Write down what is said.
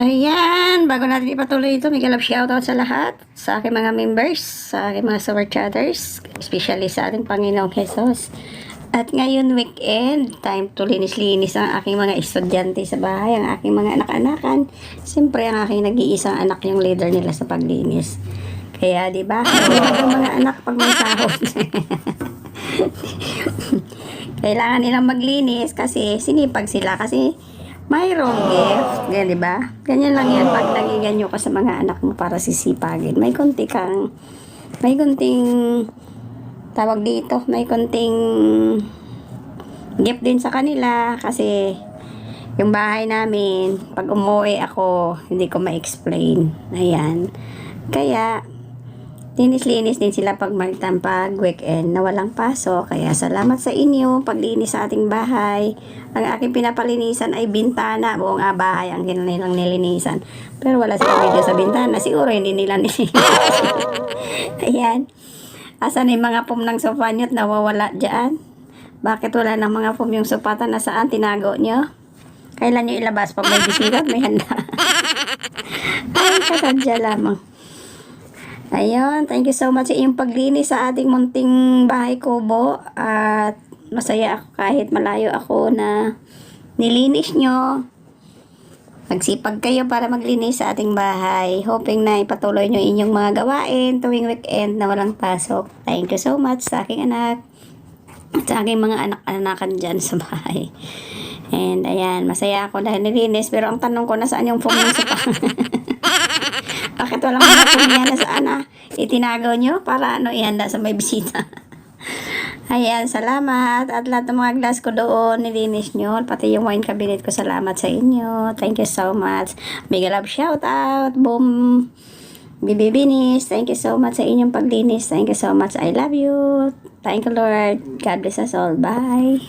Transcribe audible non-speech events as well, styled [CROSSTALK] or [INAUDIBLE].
Ayan, bago natin ipatuloy ito, may galap shoutout sa lahat, sa aking mga members, sa aking mga super chatters, especially sa ating Panginoong Jesus. At ngayon weekend, time to linis-linis ang aking mga estudyante sa bahay, ang aking mga anak-anakan. Siyempre, ang aking nag-iisang anak yung leader nila sa paglinis. Kaya, di ba? Ang mga anak pag may sahod. [LAUGHS] Kailangan nilang maglinis kasi sinipag sila kasi mayroong gift. Ganyan, di ba? Ganyan lang yan pag nagiganyo ka sa mga anak mo para sisipagin. May konti kang, may konting, tawag dito, may konting gift din sa kanila kasi yung bahay namin, pag umuwi ako, hindi ko ma-explain. Ayan. Kaya, linis-linis din sila pag magtang pag weekend na walang pasok. Kaya salamat sa inyo paglinis sa ating bahay. Ang aking pinapalinisan ay bintana. Buong ah, bahay ang nilang nilinisan. Pero wala silang video sa bintana. Siguro hindi nila [LAUGHS] nilinisan. Ayan. Asan yung mga pum ng sofa nyo't nawawala dyan? Bakit wala ng mga pum yung sopata? Nasaan? Tinago nyo? Kailan nyo ilabas? Pag may bisita, may handa. [LAUGHS] Ay, kasadya lamang. Ayun, thank you so much sa iyong paglinis sa ating munting bahay kubo at masaya ako kahit malayo ako na nilinis nyo. Magsipag kayo para maglinis sa ating bahay. Hoping na ipatuloy nyo inyong mga gawain tuwing weekend na walang pasok. Thank you so much sa aking anak at sa aking mga anak-anakan dyan sa bahay. And ayan, masaya ako dahil nilinis. Pero ang tanong ko, nasaan yung phone mo sa [LAUGHS] Bakit walang mga pumiyan na saan ah? Itinagaw nyo para ano ihanda sa may bisita. [LAUGHS] Ayan, salamat. At lahat ng mga glass ko doon, nilinis nyo. Pati yung wine cabinet ko, salamat sa inyo. Thank you so much. Big love shout out. Boom. Bibi Binis, thank you so much sa inyong paglinis. Thank you so much. I love you. Thank you, Lord. God bless us all. Bye.